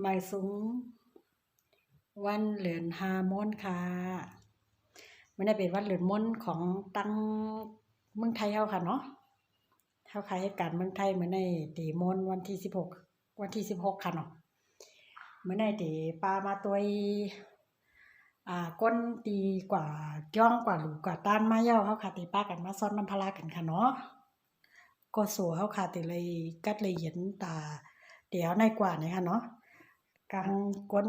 หมายสูง วันเหลือนฮาโมนค่ะมันได้เป็นวันเหลือนมนของตั้งเมืองไทยเฮาค่ะเนาะเฮาขายเหตุการเมืองไทยเหมือนในตีมนวันที่สิบหกวันที่สิบหกค่ะเนาะเหมือนในตีปลามาตัวอ่าก้นตีกว่าย่องกว่าหลูกว่าต้านมาเย้าเฮาค่ะตีป้ากันมาซ้อนน้ำพลากันค่ะเนาะก็สัวเฮาค่ะตีเลยกัดเลยเห็นตาเดี๋ยวในกว่านี่ค่ะเนาะ กลางก้น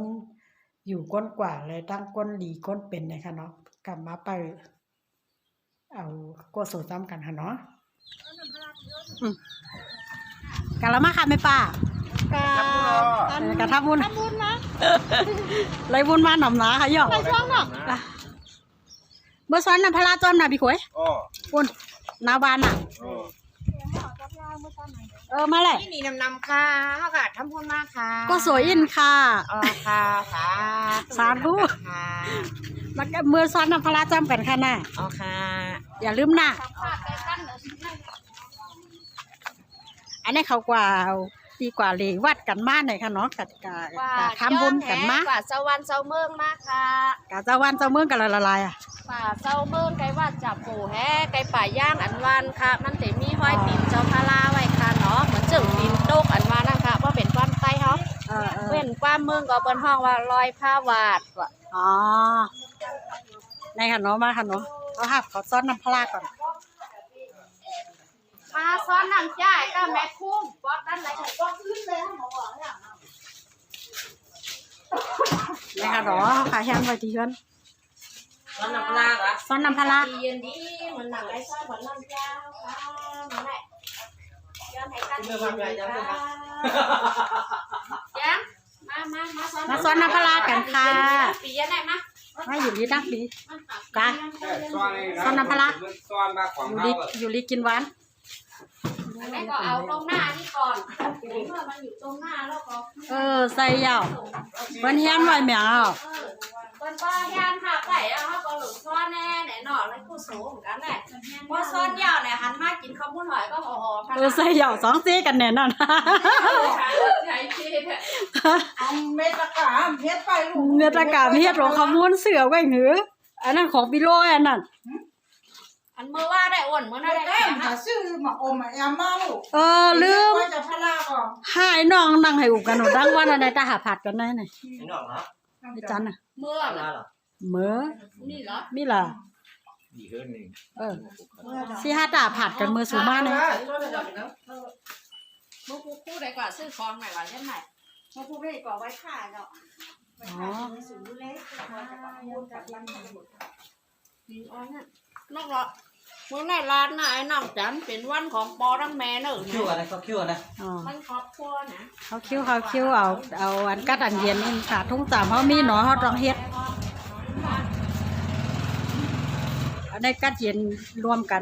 อยู่ก้นกว่าเลยตั้งก้นหลีก้นเป็นเนี่ยค่ะเนาะกลับมาไป เอากวดสูตรซ้ำกันค่ะเนาะอืมกันแล้วมาค่ะแม่ป้าครับเออกระทับบุญทบุญนะไรบุญมาหนำหนาค่ะย่อไปช่วงเนาะอะเมื่อซ้อนนำพระราจอมนาพี่ขวยอ๋อบุญนาวบานน่ะอ๋อ เออมาเลยนี่นี่นำนำค่ะเขาค่ะทำพูดมากค่ะก็สวยอินค่ะอ๋อค่ะสาสาธุค่ะมาเมื่อซ้อนนำพระราจอมกันค่ะน่ะอ๋อค่ะ อย่าลืมนะอันนี้เขากว่าเอาดีกว่าเลยวัดกันมาหน่อยค่ะเนาะกัดกะกะทำบุญกันมาว่าเจ้าวันเจ้าเมืองมากค่ะกะเจ้าวันเจ้าเมืองกันละละลายอะป่าเจ้าเมืองไกว่าจับปูแฮ่ไกป่าย่างอันวันค่ะ มันแต่มีห้อยตีนเจ้าพาราไว้ค่ะ เนาะเหมือนจึงตีนโตกอันวันนะคะว่าเป็นก้อนไตเขาเออเออเว้นความเมืองก็เป็นห้องว่าลอยผ้าวาดว่ะอ๋อในค่ะเนาะมาค่ะเนาะเขาหักขอซ้อนน้ำพลาก่อนมาซ้อนน้ำจ่ายก็แม่คุ้มบอสด้านไหนของบอสขึ้นเลยหมอบอกเนี่ยในค่ะเนาะเขาขายแห้งไว้ที่เฮือนซ้อนน้ำปลาเหรอซ้อนน้ำพลาดีเย็นดีเหมือนหนังไอ้ซ้อนเหมือนน้ำยาค่ะเห มือนไหนย้อนให้กันดีค่ะยังมามามาซ้อนมาซ้อนน้ำพลากันค่ะปียันไหนมามาอยู่ดีนักดีกะซ้อนนี่ซ้อนน้ำปลาร้าซ้อนมาของอยู่เขาดีอยู่ดีกินหวาน แม่ก็เอาตรงหน้านี่ก่อนเมื่อมันอยู่ตรงหน้าแล้วก็เออใส่ยาวเพิ่นเฮียนไว้แมวเออมันก็ยานหักไหลเอาเขาก็หลงซ้อนแน่ไหนหน่อแล้วกูสูงเหมือนกันแหละพอซ้อนยาวเนี่ยหันมากินข้าวมุ้นหอยก็โอ้โหเออใส่ยาวสองซีกันแน่นอนใช้ชีสเอาเม็ดตะกร้าเฮ็ดไปลูกเนื้อตะกาเฮ็ดของขมูลเสือไว้หืออันนั้นของบิโลอันนั้น อันเมื่อว่าได้อ้วนเมื่อเฮ็ได้ดได้แต้มหาซื้อมาอมมาแอมมาลูกเออลืมว่าจะพลาก่อนหายน้องนั่งให้อุบกันหนูดังว่าอันใดตาหาผัดกันได้น่ะไม่นอกเหรอไอ้จันน่ะเมื่อมาเหรอเหมือนี่เหรอมีล่ะดีขึ้นหนึ่งเออสิหาตาผัดกันมือสูมาเนี่ยลูกคู่ได้กว่าซื้อของไหนวะเล่นไหนมาพูดได้ก่อนไว้ค่าเนาะอ๋อสูงเล็กพอจะประมูลจากลังนี่อ๋อเนี่ยนอกเหรอเมื่อไหร่ร้านไหนน้องจันเป็นวันของปอทั้งแม่เนอะคิวอะไรเขาคิวอะไรอ๋อมันครอบครัวนะเขาคิ้วเขาคิ้วเอาเอาอันกัดอันเย็นนี่ค่ะทุ่งสามเขามีหนอเขาต้องเฮ็ดอันนี้กัดเย็นรวมกัน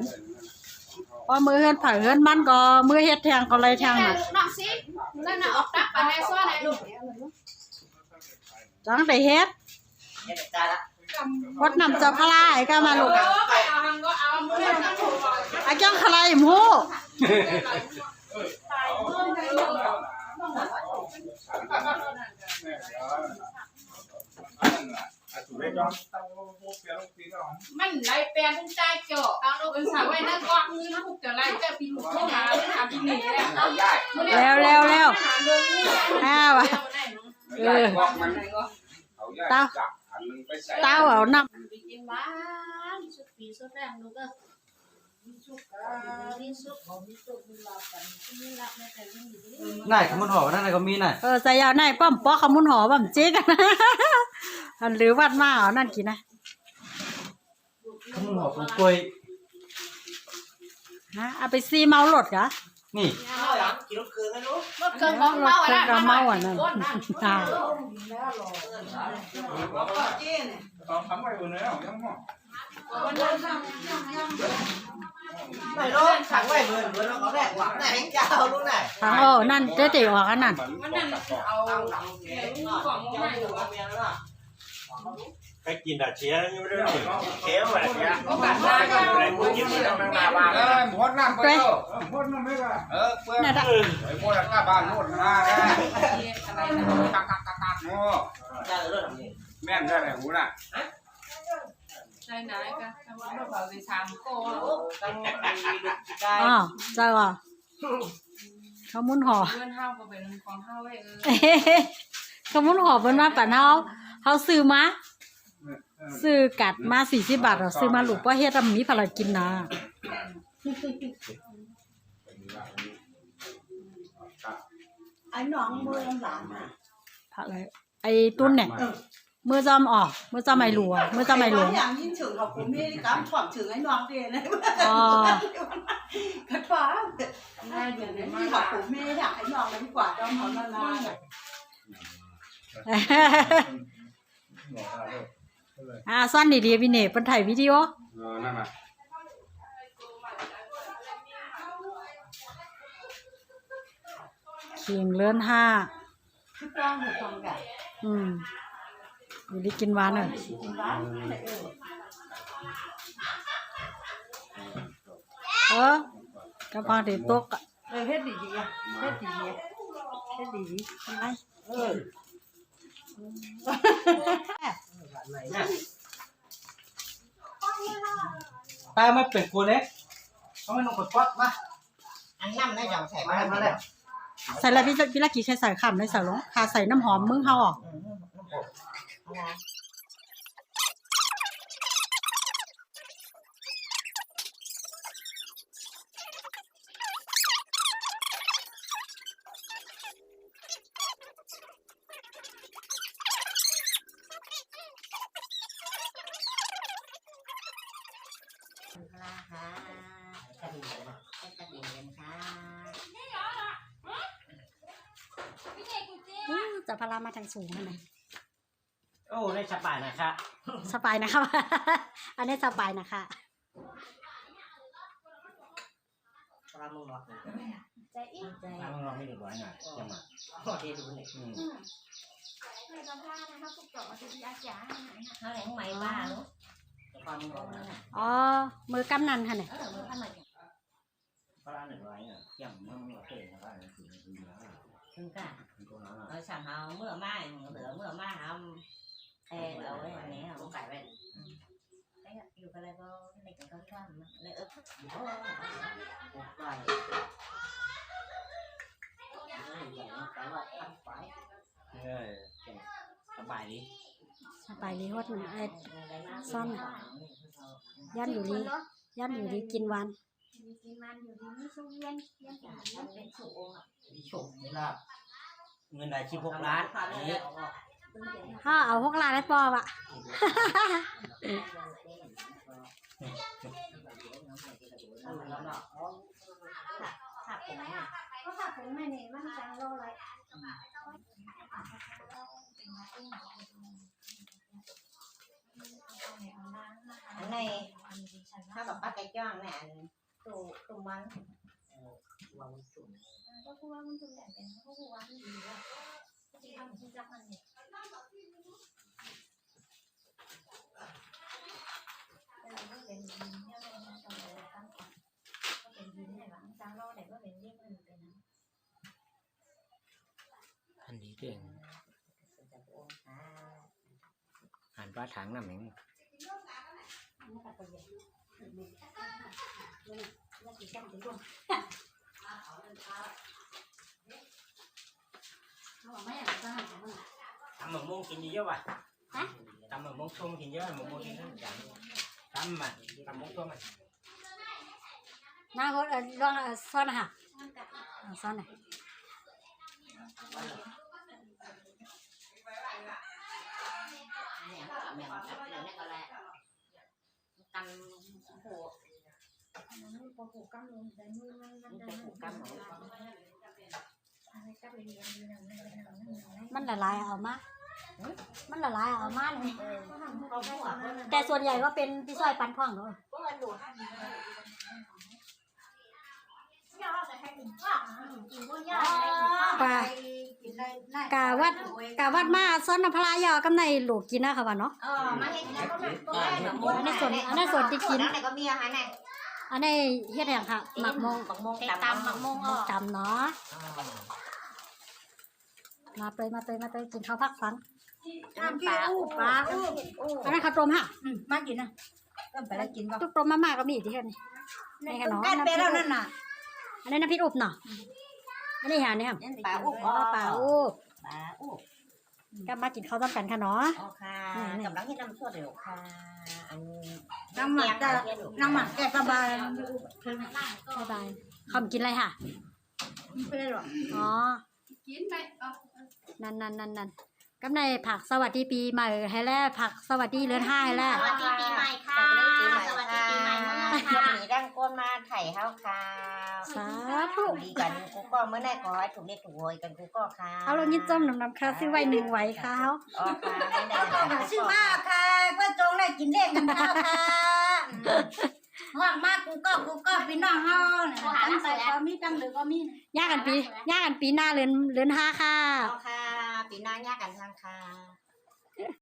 พอมือเฮือนผ่าเฮือนมันก็มือเฮ็ดแทงก็เลยแทงแต่น่ะลูกน้องสินั่นน่ะออกตักไปในซ้อนไหนลูกจังได้เฮ็ด เฮ็ดจานละ วดนำเจ้าพลายก็มาลูกโอ้ไปเอาหังก็เอามือนั่งถูกอาจังคลายหมูมันไรแปลงทุกใจเจาะเอาลูกเป็นสาวไว้นั่งกวักมือนะพวกเจ้าไรเจ้าปีลูกเข้าหาหาพี่หนีแล้วเร็วเร็วเร็วอ้าวอะเออมันเขา ย่าจับอันนึงไปใส่เต้าเอาน้ไปกินหวานสุดปีสุดแรงลูกเอ้ยมีสุดมีสุดมีลาบกันมีลาบแม่แต่ไม่มีน่ายขมันหอนั่นอะไรก็มีน่ะำเออใส่ยาวในป้อมปอขมุนหอป้อมเจ๊กันนะอันหรือวัดมาเอานั่นกินนะขมันหอของกล้วยฮะเอาไปซีเมาหลดเหรอ นี่กินรถเกินไม่รู้รถเกินของเมาอะก็เมาอะนั่นอ่าตอนทำไปวันนี้ยังหมดไม่รู้ขังไว้เบิร์นเบิร์นแล้วเขาแรกหวังไหนเจ้าลูกไหนทางโอ้นั่นเจ๊ติออกอันนั่นมันนั่นเอาของมาให้ห นูไปกินดาเชียยังไม่ได้ถึงเชียแบบเนี้ยโอกาสหน้าก็อะไรกูกินไม่ต้องนั่งหน้าบ้านเออหมดน้ำไปเถอะหมดน้ำไม่ว่าเออเพื่อนนั่นอะไอ้หมดน้าบ้านหมดน้าแน่อะไรนะกักกักโอ้ได้เลยด้วยทำนี่แม่ได้เลยหูน่ะได้ไหนกันทำว่าเราไปสามโก้ตั้งมีลูกได้อ๋อเจ้าอะเขามุนห่อเพื่อนเฮาก็เป็นของเฮาไว้เออเขามุนห่อเพิ่นว่าป่านเฮาเฮาซื้อมา ซื้อกัดมา40บาทเอาซื้อมาลูกบ่เฮ็ดให้มีภารกินนะไอ้น้องมือหลานอะผักอะไรไอ้ตุ้นเนี่ยมือจอมออกมือจอมไม่หลวงมือจอมไม่หลวงอย่างยิ่งถึงกับผมนี่การถ่อมถึงไอ้น้องเดนเลยอ๋อกระฟ้าได้เดือนนี้ที่กับผมไม่อยากไอ้น้องมันกว่าดอมเขาละลาย อ่าซ่อนดีๆพี่เน่เพิ่นถ่ายวิดีโอเออนั่นน่ะขิงเลื่อนห้าที่ต้องหัวทองกันอืมอยู่ดีกินหวานเน่ะกินร้านเออเออกระเพาะเด็ตกอะเออเฮ็ดดีดีอะเฮ็ดดีดีเฮ็ดดีดีไปเออ ไหนน่ะตาไม่เป็นกูเล็กเขาไม่ต้องกดป๊อดมาอันน้ำได้จังใส่มามาแล้วใส่แล้วพี่พี่ละกี่ใช้ใส่ขำได้ใส่ลงค่ะใส่น้ำหอมมึงเฮาออกค่ะค่ะกระดิ่ง กระดิ่งกันค่ะอื้อจะพารามาทางสูงทำไมโอ้ได้สบายนะครับสบายนะครับอันนี้สบายนะคะปลามึงหรอกใจอีกใจปลามึงหรอกไม่ได้บ่อยหน่อยจะมาโอ้ดีดูเลยอืมไม่ต้องพลาดนะคะพวกเจาะที่อาจารย์เขาแหลงใหม่บ้าลูกปลามึงหรอกนะอ๋อมือกำนันค่ะเนี่ย เออมือพันหน่อยปลาหนึ่งร้อยเนี่ยเกี่ยมมึงหรอกเก่งนะปลาหนึ่งสี่นาทีแล้วถึงกันตัวนั้นเออฉันเอาเมื่อไม้เหลือเมื่อไม้ทำแทงเอาไว้อันนี้เอาไก่ไว้อยู่กันอะไรก็ในกันก็คว่ำเลยเออโอ้ไก่แต่ว่าทำไฟเออเก่งสบายดีสบายดีฮดนะไอ้ซ่อนน่ะย่านอยู่ดีย่านอยู่ดีกินหวา นกินมันอยู่ดีไม่สู้เย็นเย็นมันเป็นสูงอะมีโชคมีลาบเงินได้ชิบหกล้านนี่ถ้าเอาหกล้านได้ปอบอะขับผมอะก็ขับผมไม่เนี่ยมันจังโลเลยอันในถ้าแบบป้าไก่จ้างเนี่ย ตูตูมันก็คือว่ามันคือแบบเป็นก็คือว่ามันดีอะที่ทำที่จับมันเนี่ยแต่เราไม่เป็นดินเนี่ยเราไม่ต้องเลยตั้งก็เป็นดินเนี่ยหลังจังโลแต่ก็เป็นเรียกมันเป็นนะอันนี้เก่งหันปลาถังน้ำเหม็งทำมะม่วงกิน เยอะป่ะทำมะม่วงส้มกินเยอะมะม่วงกินเยอะจังทำมาทำมะม่วงส้มมาหน้ นนะค่ะเอาซ่อนหน่อยเนี่ยเนี่ยเนี่ยก็แหละกันหัวมันปลูกกันลงแต่มือมันมันจะปลูกกันหรออะไรก็ไปเรียนเรียนเรียนเรียนมันละลายเอามามันละลายเอามาเลยแต่ส่วนใหญ่ก็เป็นพี่ซอยปันพ่องเนาะก็มันดูย่าแต่ให้ถึงว่ากาวัดกาวัดมาซ่อนน้ำพลายอกำในหลูกกินนะค่ะว่าเนาะเออมาเห็นแล้วก็แบบก็ได้แบบอันนี้ส่วนอันนี้ส่วนที่กินแล้วไหนก็มีอาหารไหน อันนี้เฮ็ดอย่างค่ะหมักโมงหมักโมงตำหมักโมงตำเนาะมาเตยมาเตยมาเตยกินข้าวพักฟังน้ำพี่อู้ปลาอู้อันนั้นข้าวต้มฮะอืมมากินนะต้มไปแล้วกินบ่ตุกต้มมาม่าก็มีที่เฮ็ดนี่นี่ค่ะน้องกันไปแล้วนั่นน่ะอันนี้น้ำพริกอุบเนาะอันนี้หาเนี่ยครับปลาอู้อ๋อปลาอุบปลาอู้ก็มากินข้าวต้มกันค่ะเนาะอ๋อค่ะกำลังที่น้ำชั่วเดี๋ยวค่ะอันน้ำหมักแต่น้ำหมักแกสบายบ๊ายบายคำกินอะไรค่ะ ไม่ได้หรอกอ๋อ กินไปเอานั่นนั่นนั่นนั่นกำในผักสวัสดีปีใหม่ให้แล้วผักสวัสดีเรือนห้าให้แล้ว สวัสดีปีใหม่ค่ะ สวัสดีปีใหม่เมื่อ ค่ะมีดังก้นมาไถ่เฮาค่ะสาธุดีกันกูก็เมื่อไหร่ขอให้ถูกเลขถูกหวยกันกูก็ค่ะเอาลงยินจมน้ำน้ำค่ะซื้อไว้หนึ่งไว้ค่ะอ๋อค่ะไม่ได้ก็ก็ชื่อมากค่ะก็จงได้กินเล่นกันข้าวค่ะห้องมากกูก็กูก็พี่น้องเฮาเนี่ยตั้งใจก็มีตั้งหรือก็มีย่ากันปีย่ากันปีหน้าเรือนเรือนห้าค่ะอ๋อค่ะปีหน้ายากกันทางค่ะ